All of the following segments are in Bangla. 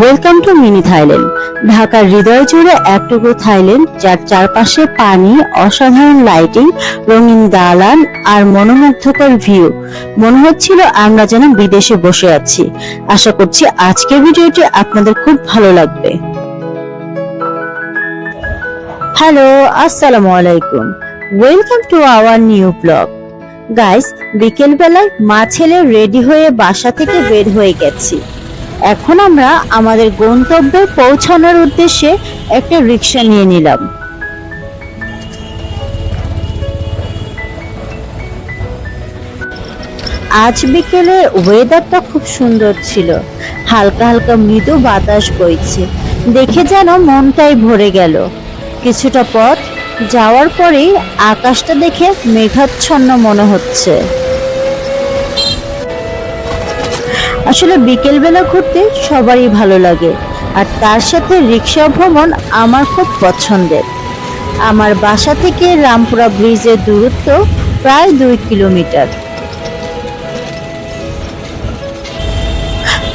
ওয়েলকাম টু মিনি থাইল্যান্ড ঢাকার হৃদয় জুড়ে একটুকু থাইল্যান্ড যার চারপাশে পানি, অসাধারণ লাইটিং রঙিন দালান আর মনোমুগ্ধকর ভিউ মনে হচ্ছিল আমরা যেন বিদেশে বসে আছি। আশা করছি আজকের ভিডিওটি আপনাদের খুব ভালো লাগবে। হ্যালো আসসালামু আলাইকুম। Welcome to our new blog guys বিকেলবেলায় মা ছেলে রেডি হয়ে বাসা থেকে বের হয়ে গেছি। এখন আমরা আমাদের গন্তব্যে পৌঁছানোর উদ্দেশ্যে একটা রিক্সা নিয়ে নিলাম। আজ বিকেলে ওয়েদারটা খুব সুন্দর ছিল। হালকা হালকা মৃদু বাতাস বইছে। দেখে যেন মনটাই ভরে গেল। কিছুটা পথ যাওয়ার পরেই আকাশটা দেখে মেঘাচ্ছন্ন মনে হচ্ছে। আসলে বিকেলবেলা ঘুরতে সবারই ভালো লাগে। আর তার সাথে রিক্সা ভ্রমণ আমার খুব পছন্দের। আমার বাসা থেকে রামপুরা ব্রিজের দূরত্ব প্রায় দুই কিলোমিটার।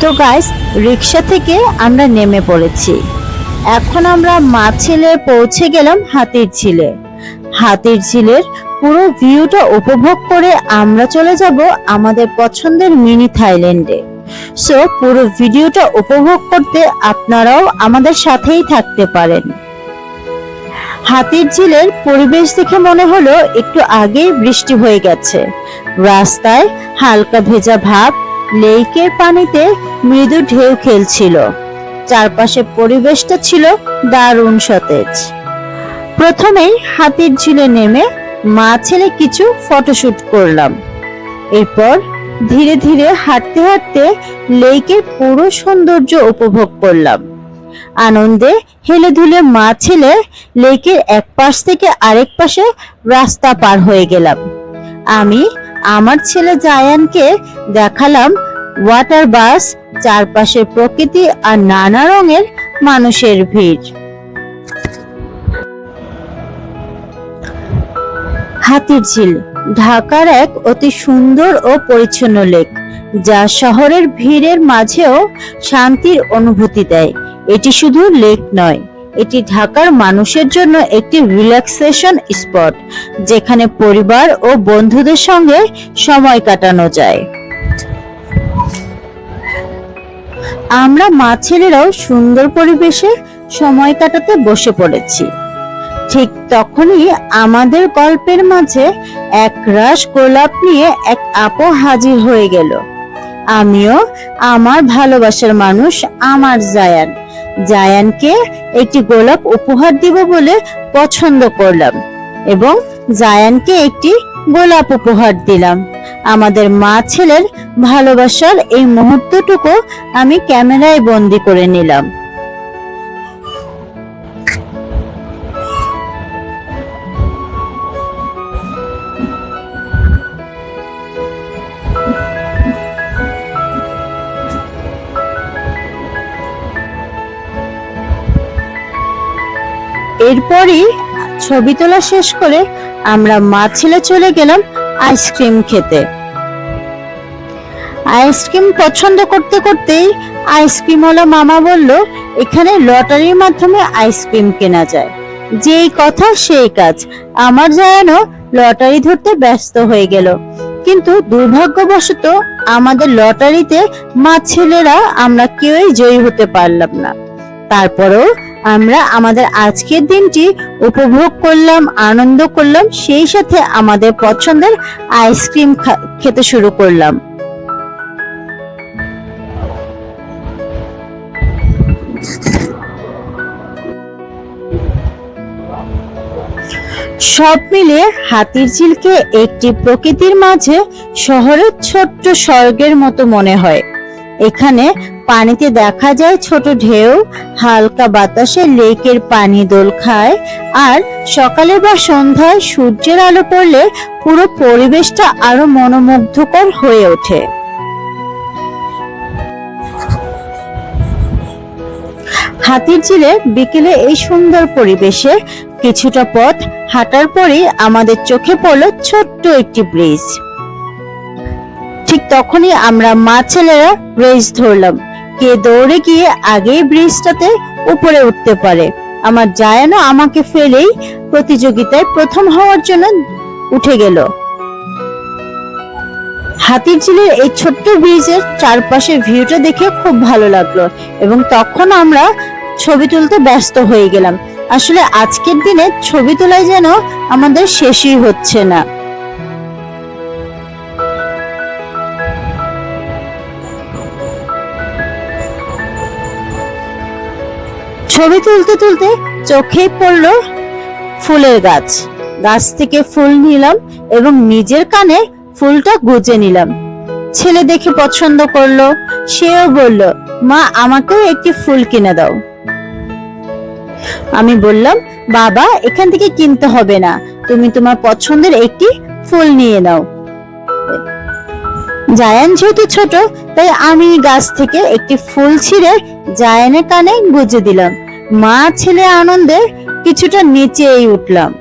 তো গাইস রিক্সা থেকে আমরা নেমে পড়েছি। এখন আমরা মাছেলে পৌঁছে গেলাম হাতির ঝিলে। হাতির ঝিলের পুরো ভিউটা উপভোগ করে আমরা চলে যাব আমাদের পছন্দের মিনি থাইল্যান্ডে। সো পুরো ভিডিওটা উপভোগ করতে আপনারাও আমাদের সাথেই থাকতে পারেন। হাতির ঝিলের পরিবেশ দেখে মনে হলো একটু আগেই বৃষ্টি হয়ে গেছে। রাস্তায় হালকা ভেজা ভাব, লেকের পানিতে মৃদু ঢেউ খেলছিল। চারপাশে পরিবেশটা ছিল দারুণ সতেজ। প্রথমেই হাতির ঝিলে নেমে মা ছেলে কিছু ফটোশুট করলাম। এরপর ধীরে ধীরে হাঁটতে হাঁটতে লেকের পুরো সৌন্দর্য উপভোগ করলাম। আনন্দে হেলে ধুলে মা ছেলে লেকের এক পাশ থেকে আরেক পাশে রাস্তা পার হয়ে গেলাম। আমি আমার ছেলে জায়ানকে দেখালাম ওয়াটার বাস চারপাশে প্রকৃতি আর নানা রঙের মানুষের ভিড়। হাতির ঝিল ঢাকার এক অতি সুন্দর ও পরিচ্ছন্ন লেক, যা শহরের ভিড়ের মাঝেও শান্তির অনুভূতি দেয়। এটি শুধু লেক নয়, এটি ঢাকার মানুষের জন্য একটি রিল্যাক্সেশন স্পট, যেখানে পরিবার ও বন্ধুদের সঙ্গে সময় কাটানো যায়। আমরা মা ছেলেরাও সুন্দর পরিবেশে সময় কাটাতে বসে পড়েছি। ঠিক তখনই আমাদের গল্পের মাঝে এক রাস গোলাপ নিয়ে এক আপু হাজির হয়ে গেল। আমিও আমার ভালোবাসার মানুষ, আমার জায়ান। জায়ানকে একটি গোলাপ উপহার দিব বলে পছন্দ করলাম এবং জায়ানকে একটি গোলাপ উপহার দিলাম। আমাদের মা ছেলের ভালোবাসার এই মুহূর্তটুকু আমি ক্যামেরায় বন্দি করে নিলাম। এরপরই ছবি তোলা শেষ করে আমরা মা ছেলে চলে গেলাম আইসক্রিম খেতে। আইসক্রিম পছন্দ করতে করতেই আইসক্রিমওয়ালা মামা বলল, এখানে লটারির মাধ্যমে আইসক্রিম কেনা যায়। যেই কথা সেই কাজ। আমার যেন লটারি ধরতে ব্যস্ত হয়ে গেল। কিন্তু দুর্ভাগ্যবশত আমাদের লটারিতে মা ছেলেরা আমরা কেউই জয়ী হতে পারলাম না। তারপরেও আমরা আমাদের আজকের দিনটি উপভোগ করলাম, আনন্দ করলাম, সেই সাথে আমাদের পছন্দের আইসক্রিম খেতে শুরু করলাম। সব মিলে হাতির ঝিলকে একটি প্রকৃতির মাঝে শহরের ছোট্ট স্বর্গের মতো মনে হয়। এখানে পানিতে দেখা যায় ছোট ঢেউ, হালকা বাতাসে লেকের পানি দোল খায়, আর সকালে বা সন্ধ্যায় সূর্যের আলো পড়লে পুরো পরিবেশটা আরও মনোমুগ্ধকর হয়ে ওঠে। হাতির ঝিলে বিকেলে এই সুন্দর পরিবেশে কিছুটা পথ হাঁটার পরেই আমাদের চোখে পড়ল ছোট্ট একটি ব্রিজ। ঠিক তখনই আমরা মা ছেলেরা ব্রিজ ধরলাম। কে দৌড়ে গিয়ে আগেই ব্রিজটাতে উপরে উঠতে পারে। আমার জায়ানও আমাকে ফেলেই প্রতিযোগিতায় প্রথম হওয়ার জন্য উঠে গেল। হাতির ঝিলের এই ছোট্ট ব্রিজের চারপাশের ভিউটা দেখে খুব ভালো লাগল এবং তখন আমরা ছবি তুলতে ব্যস্ত হয়ে গেলাম। আসলে আজকের দিনে ছবি তোলাই যেন আমাদের শেষই হচ্ছে না। ছবি তুলতে তুলতে চোখে পড়ল ফুলের গাছ। গাছ থেকে ফুল নিলাম এবং নিজের কানে ফুলটা গুজে নিলাম। ছেলে দেখে পছন্দ করল, সেও বলল, মা, আমাকেও একটি ফুল কিনে দাও। আমি বললাম, বাবা, এখান থেকে কিনতে হবে না। তুমি তোমার পছন্দের একটি ফুল নিয়ে নাও। জায়ান যেহেতু ছোট, তাই আমি গাছ থেকে একটি ফুল ছিঁড়ে জায়ানের কানে গুজে দিলাম। মা ছেলে আনন্দে কিছুটা নেচেই উঠলাম।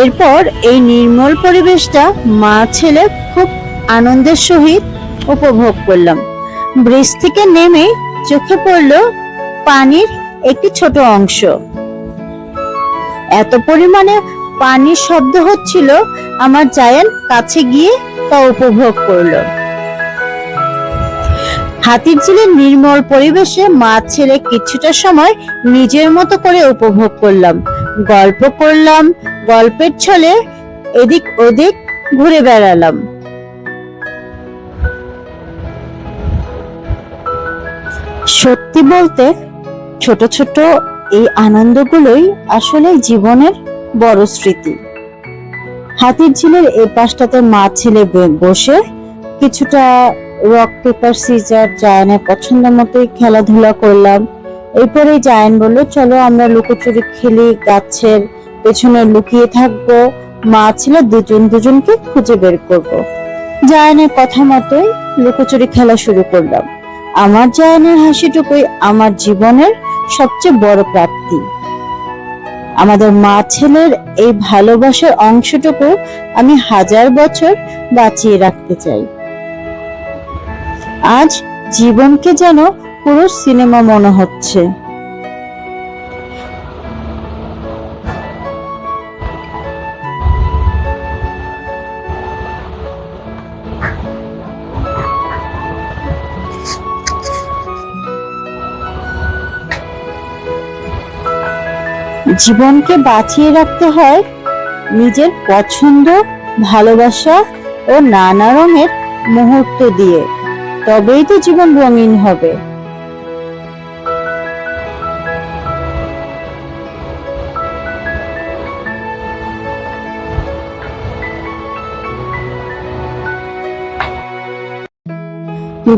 এরপর এই নির্মল পরিবেশটা মা ছেলে খুব আনন্দের সহিত উপভোগ করলাম। ব্রিজ থেকে নেমে চোখে পড়ল পানির একটি ছোট অংশ। এত পরিমাণে পানির শব্দ হচ্ছিল, আমার জায়ান কাছে গিয়ে তা উপভোগ করল। হাতির ঝিলের নির্মল পরিবেশে মা ছেলে কিছুটা সময় নিজের মতো করে উপভোগ করলাম। গল্প করলাম, গল্পের ছলে এদিক ওদিক ঘুরে বেড়ালাম। সত্যি বলতে ছোট ছোট এই আনন্দগুলোই আসলে জীবনের বড় স্মৃতি। হাতির ঝিলের এই পাশটাতে মা ছেলে বসে কিছুটা রক পেপার সিজার, জায়ানের পছন্দ মতোই খেলাধুলা করলাম। এরপরে জায়ান বলল, চলো আমরা লুকোচুরি খেলি, গাছের পেছনে লুকিয়ে থাকব। মা ছেলে দুজন দুজনকে খুঁজে বের করব। জায়ানের কথা মতোই লুকোচুরি খেলা শুরু করলাম। আমার জায়ানের হাসিটুকুই আমার জীবনের সবচেয়ে বড় প্রাপ্তি। আমাদের মা ছেলের এই ভালোবাসার অংশটুকু আমি হাজার বছর বাঁচিয়ে রাখতে চাই। আজ জীবনকে যেন পুরো সিনেমা মনে হচ্ছে। জীবনকে বাঁচিয়ে রাখতে হয় নিজের পছন্দ, ভালোবাসা ও নানা রঙের মুহূর্ত দিয়ে। তবেই তো জীবন রঙিন হবে।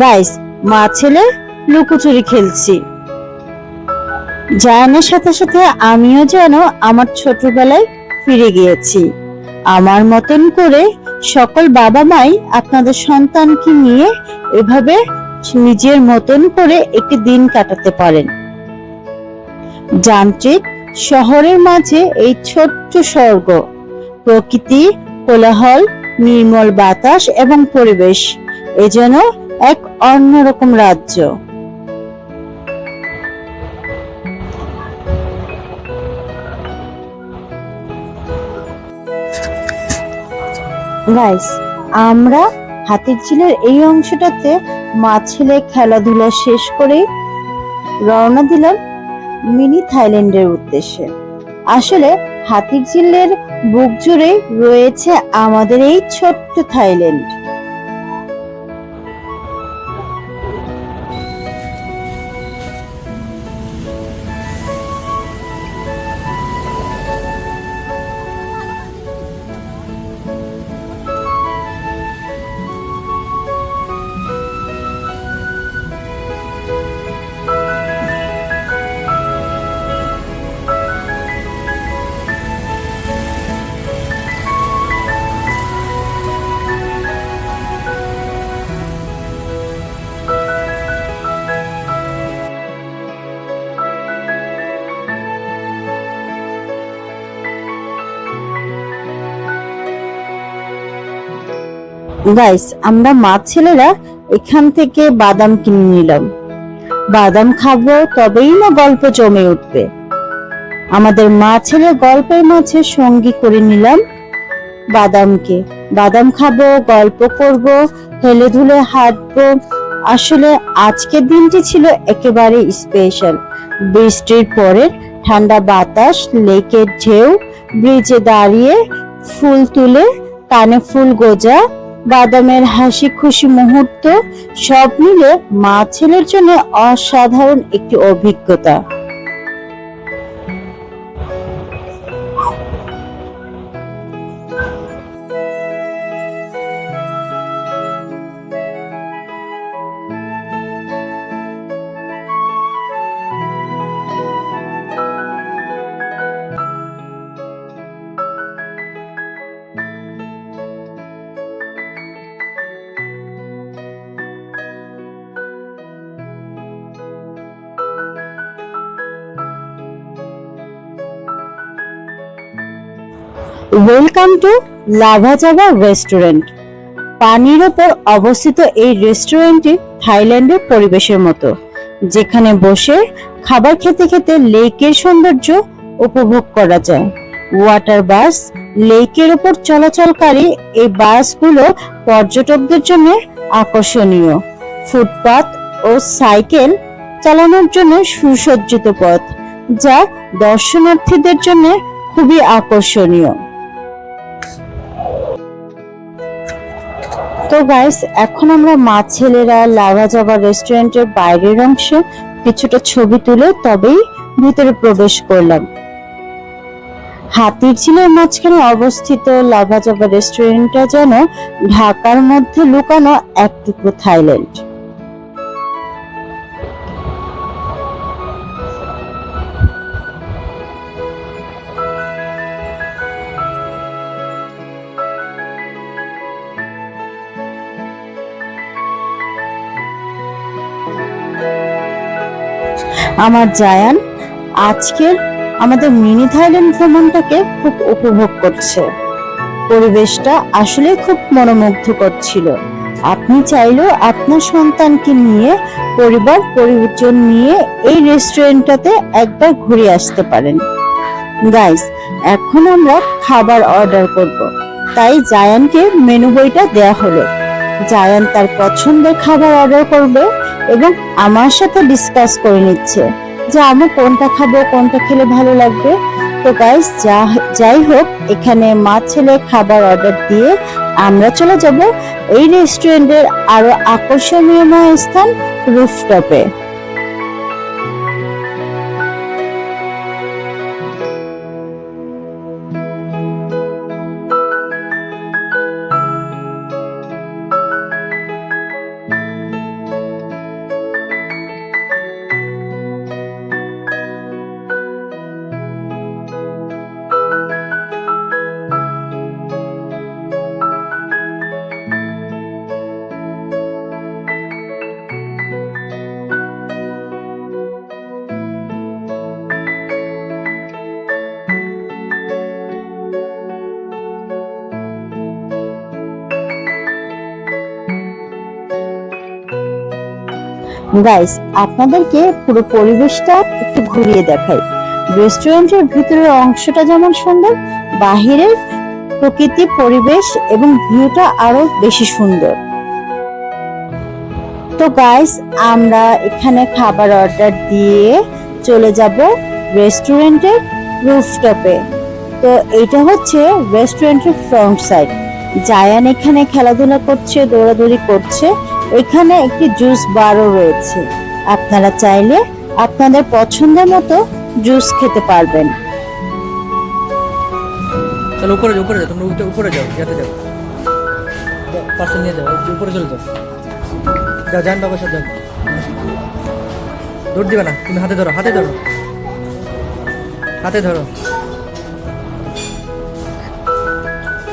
গাইস মা ছেলে, লুকোচুরি খেলছি। জায়ানের সাথে সাথে আমিও যেন আমার ছোটবেলায় ফিরে গিয়েছি। আমার মতন করে সকল বাবা মাই আপনাদের সন্তানকে নিয়ে এভাবে নিজের মতন করে একটি দিন কাটাতে পারেন। যান্ত্রিক শহরের মাঝে এই ছোট্ট স্বর্গ, প্রকৃতি, কোলাহল, নির্মল বাতাস এবং পরিবেশ, এ যেন এক অন্যরকম রাজ্য। গাইস আমরা হাতির ঝিলের এই অংশটাতে মা ছেলে খেলাধুলা শেষ করে রওনা দিলাম মিনি থাইল্যান্ডের উদ্দেশ্যে। আসলে হাতির ঝিলের বুক জুড়ে রয়েছে আমাদের এই ছোট্ট থাইল্যান্ড। গাইস আমরা মা ছেলেরা এখান থেকে বাদাম কিনে নিলাম। বাদাম খাব তবেই না গল্প জমে উঠবে। আমাদের মা ছেলে গল্পের মাঝে সঙ্গী করে নিলাম বাদামকে। বাদাম খাব, গল্প করব, হেলে ধুলে হাঁটবো। আসলে আজকের দিনটি ছিল একেবারে স্পেশাল বৃষ্টির পরে ঠান্ডা বাতাস, লেকের ঢেউ ব্রিজে দাঁড়িয়ে ফুল তুলে, কানে ফুল গোজা বাদামের হাসি খুশি মুহূর্ত সব মিলে মা ছেলের জন্য অসাধারণ একটি অভিজ্ঞতা। Welcome to Lava Java restaurant পানির ওপর অবস্থিত এই রেস্টুরেন্টটি থাইল্যান্ডের পরিবেশের মতো, যেখানে বসে খাবার খেতে খেতে লেকের সৌন্দর্য উপভোগ করা যায়। ওয়াটার বাস লেকের ওপর চলাচলকারী এই বাসগুলো পর্যটকদের জন্য আকর্ষণীয়। ফুটপাত ও সাইকেল চালানোর জন্য সুসজ্জিত পথ, যা দর্শনার্থীদের জন্য খুবই আকর্ষণীয়। তো গাইস এখন আমরা মা ছেলেরা লাভা যাবার রেস্টুরেন্টের বাইরের অংশে কিছুটা ছবি তুলে তবেই ভিতরে প্রবেশ করলাম। হাতির ঝিলের মাঝখানে অবস্থিত লাভা যাবা রেস্টুরেন্টটা যেন ঢাকার মধ্যে লুকানো এক টুকরো থাইল্যান্ড। আমার জায়ান আজকের আমাদের মিনি থাইল্যান্ড ভ্রমণটাকে খুব উপভোগ করছে। পরিবেশটা আসলে খুব মনোমুগ্ধকর ছিল। আপনি চাইলেও আপনার সন্তানকে নিয়ে, পরিবার পরিজন নিয়ে এই রেস্টুরেন্টটাতে একবার ঘুরে আসতে পারেন। গাইস, এখন আমরা খাবার অর্ডার করব। তাই জায়ানকে মেনু বইটা দেয়া হলো। জায়ান তার পছন্দের খাবার অর্ডার করবে এবং আমার সাথে ডিসকাস করে নিচ্ছে যে আমি কোনটা খাব, কোনটা খেলে ভালো লাগবে। তো গাইস যাই হোক, এখানে মা ছেলে খাবার অর্ডার দিয়ে আমরা চলে যাব। এই রেস্টুরেন্টের আরও আকর্ষণীয় স্থান রুফটপে গাইস আপনাদেরকে পুরো পরিবেশটা একটু ঘুরিয়ে দেখাই। রেস্টুরেন্টের ভিতরের অংশটা যেমন সুন্দর, বাহিরের প্রকৃতি, পরিবেশ এবং ভিউটা আরও বেশি সুন্দর। তো গাইস আমরা এখানে খাবার অর্ডার দিয়ে চলে যাব রেস্টুরেন্টের রুফটপে তো এটা হচ্ছে রেস্টুরেন্টের ফ্রন্ট সাইড জায়ান এখানে খেলাধুলা করছে, দৌড়াদৌড়ি করছে। এখানে একটি জুস বারও রয়েছে। আপনারা চাইলে আপনাদের পছন্দের মতো জুস খেতে পারবেন। চলো উপরে উপরে যাও তোমরা উপরে যাও যাতে যাও। পাশে নিয়ে যাও উপরে চলে যাও। যাও যান বাবা সব যান। দৌড় দিবে না তুমি হাতে ধরো হাতে ধরো। হাতে ধরো।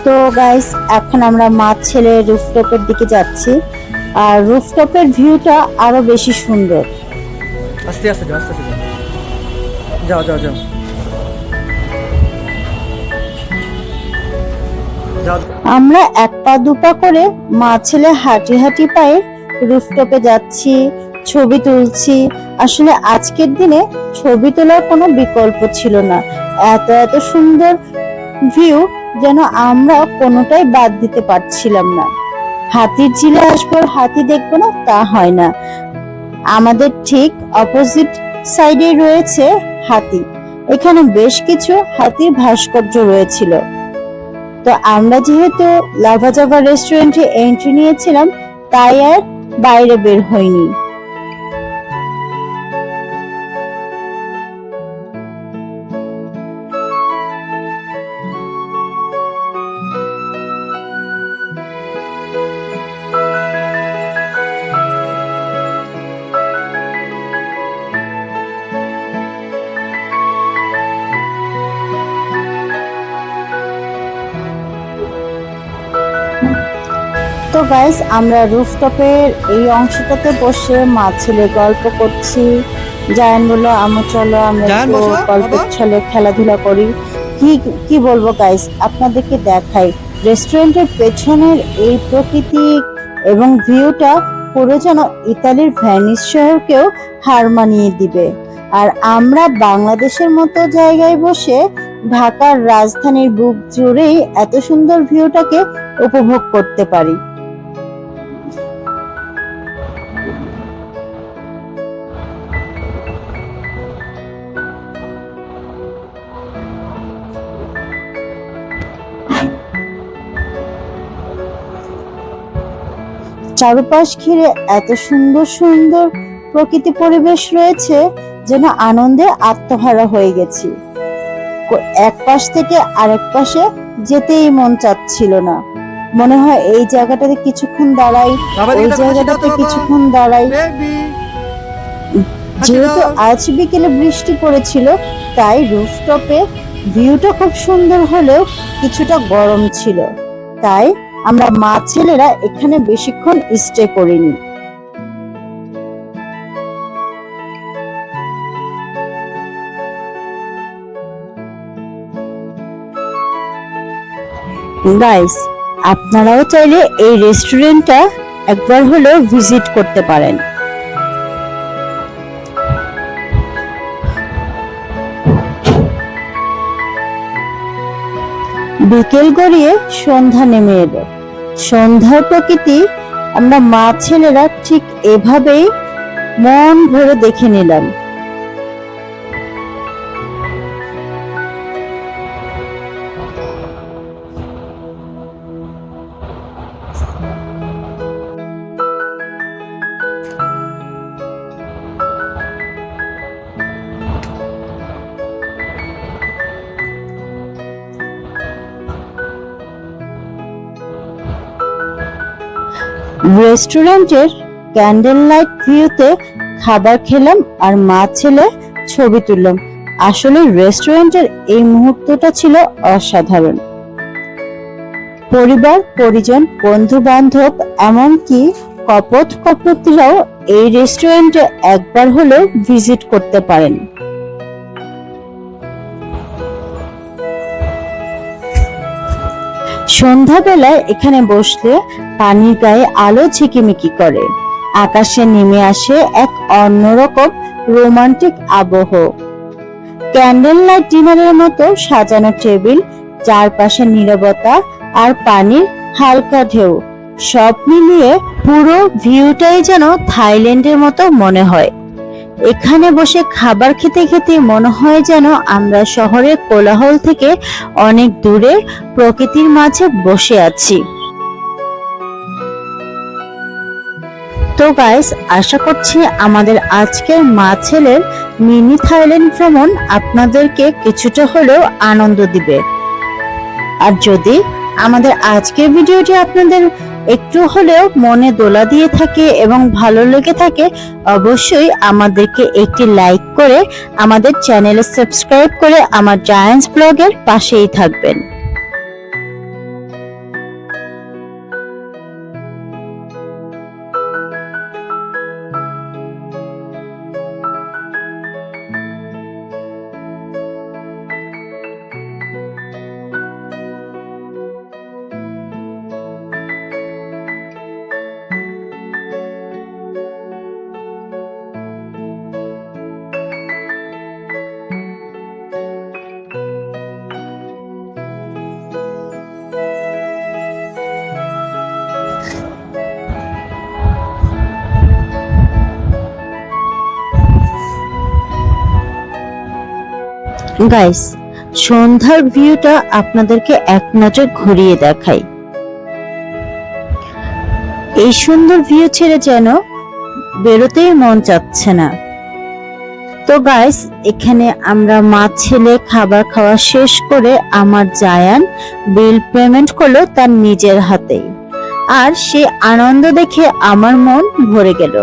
তো গাইস এখন আমরা মা ছেলে রুফটপের দিকে যাচ্ছি। আর রুফটপের ভিউটা আরও বেশি সুন্দর। আস্তে আস্তে যাও আস্তে আস্তে যাও। যাও যাও যাও। আমরা এক পা দুপা করে মা ছেলে হাঁটি হাঁটি পায়ে রুফটপে যাচ্ছি ছবি তুলছি। আসলে আজকের দিনে ছবি তোলার কোনো বিকল্প ছিল না। এত এত সুন্দর ভিউ যেন আমরা কোনোটাই বাদ দিতে পারছিলাম না। হাতির ঝিলে আসব, হাতি দেখব না, তা হয় না। আমাদের ঠিক অপোজিট সাইডে রয়েছে হাতি। এখানে বেশ কিছু হাতির ভাস্কর্য রয়েছিল। তো আমরা যেহেতু লাভাজাভা রেস্টুরেন্টে এন্ট্রি নিয়েছিলাম, তাই আর বাইরে বের হইনি। গাইস আমরা রুফটপের এই অংশটাতে বসে মা ছেলে গল্প করছি। জায়ান বলল আমু চলো আমরা। ছলে খেলাধুলা করি। কি কি বলব গাইস আপনাদেরকে দেখাই। রেস্টুরেন্টের পেছনের এই প্রকৃতি এবং ভিউটা পুরো যেন ইতালির ভ্যানিস শহরকেও হার মানিয়ে দিবে। আর আমরা বাংলাদেশের মতো জায়গায় বসে ঢাকার রাজধানীর বুক জুড়েই এত সুন্দর ভিউটাকে উপভোগ করতে পারি। চারপাশ ঘিরে এত সুন্দর সুন্দর প্রকৃতি পরিবেশ রয়েছে যেন আনন্দে আত্মহারা হয়ে গেছি। এক পাশ থেকে আরেক পাশে যেতেই মন চাচ্ছিল না। মনে হয় এই জায়গাটাতে কিছুক্ষণ দাঁড়াই ওই জায়গাটাতে কিছুক্ষণ দাঁড়াই। যেহেতু আজ বিকেলে বৃষ্টি পড়েছিল তাই রুফটপে ভিউটা খুব সুন্দর হলেও কিছুটা গরম ছিল। তাই আমরা মা ছেলেরা এখানে বেশিক্ষণ স্টে করিনি। গাইস আপনারাও চাইলে এই রেস্টুরেন্টটা একবার হলেও ভিজিট করতে পারেন। বিকেল গড়িয়ে সন্ধ্যা নেমে এলো। সন্ধ্যার প্রকৃতি আমরা মা ছেলেরা ঠিক এভাবেই মন ভরে দেখে নিলাম। রেস্টুরেন্টের ক্যান্ডেল লাইট ভিউতে খাবার খেলাম আর মা ছেলে ছবি তুললাম। আসলে রেস্টুরেন্টের এই মুহূর্তটা ছিল অসাধারণ। পরিবার, পরিজন বন্ধু বান্ধব এমনকি কপট কপতিরাও এই রেস্টুরেন্টে একবার হলেও ভিজিট করতে পারেন। সন্ধ্যাবেলায় এখানে বসলে পানির গায়ে আলো ঝিকিমিকি করে। আকাশে নেমে আসে এক অন্যরকম রোমান্টিক আবহ। ক্যান্ডেল লাইট ডিনারের মতো সাজানো টেবিল, চারপাশে নীরবতা আর পানির হালকা ঢেউ, সব মিলিয়ে পুরো ভিউটাই যেন থাইল্যান্ডের মতো মনে হয়। এখানে বসে খাবার খেতে খেতে মনে হয় যেন আমরা শহরের কোলাহল থেকে অনেক দূরে প্রকৃতির মাঝে বসে আছি। তো গাইস আশা করছি আমাদের আজকের মা ছেলের মিনি থাইল্যান্ড ভ্রমণ আপনাদেরকে কিছুটা হলেও আনন্দ দিবে। আর যদি আমাদের আজকের ভিডিওটি আপনাদের একটু হলেও মনে দোলা দিয়ে থাকে এবং ভালো লেগে থাকে, অবশ্যই আমাদেরকে একটি লাইক করে আমাদের চ্যানেলে সাবস্ক্রাইব করে আমার জায়ান্টস ব্লগের পাশেই থাকবেন। গাইস সন্ধ্যার ভিউটা আপনাদেরকে এক নজর ঘুরিয়ে দেখাই। এই সুন্দর ভিউ ছেড়ে যেন বেরোতেই মন চাচ্ছে না। তো গাইস এখানে আমরা মা ছেলে খাবার খাওয়া শেষ করে আমার জায়ান বিল পেমেন্ট করল তার নিজের হাতেই। আর সে আনন্দ দেখে আমার মন ভরে গেল।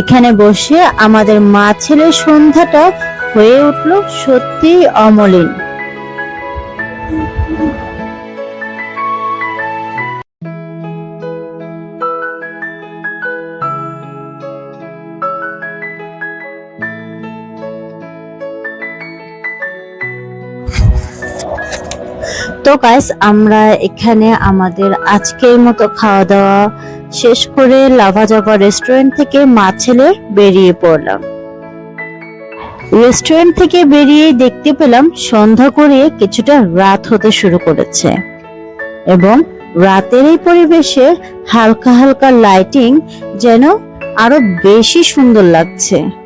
এখানে বসে আমাদের মা ছেলের সন্ধ্যাটা হয়ে উঠল সত্যিই অমলিন। তো গাইস আমরা এখানে আমাদের আজকের মতো খাওয়া দাওয়া শেষ করে লাভা রেস্টুরেন্ট থেকে মা ছেলে বেরিয়ে পড়লাম। রেস্টুরেন্ট থেকে বেরিয়ে দেখতে পেলাম সন্ধ্যা করে কিছুটা রাত হতে শুরু করেছে। এবং রাতের এই পরিবেশে হালকা হালকা লাইটিং যেন আরও বেশি সুন্দর লাগছে।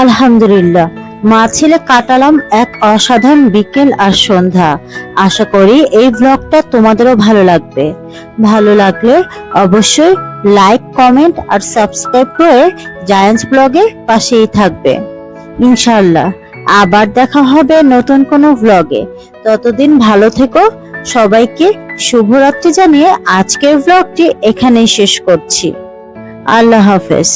আলহামদুলিল্লাহ, মা ছেলে কাটালাম এক অসাধারণ বিকেল আর সন্ধ্যা। আশা করি এই ব্লগটা তোমাদেরও ভালো লাগবে। ভালো লাগলে অবশ্যই লাইক কমেন্ট আর সাবস্ক্রাইব করে জায়ান্টস ব্লগে পাশেই থাকবে। ইনশাআল্লাহ, আবার দেখা হবে নতুন কোনো ব্লগে ততদিন ভালো থেকো, সবাইকে শুভরাত্রি জানিয়ে আজকের ব্লগটি এখানেই শেষ করছি। আল্লাহ হাফেজ।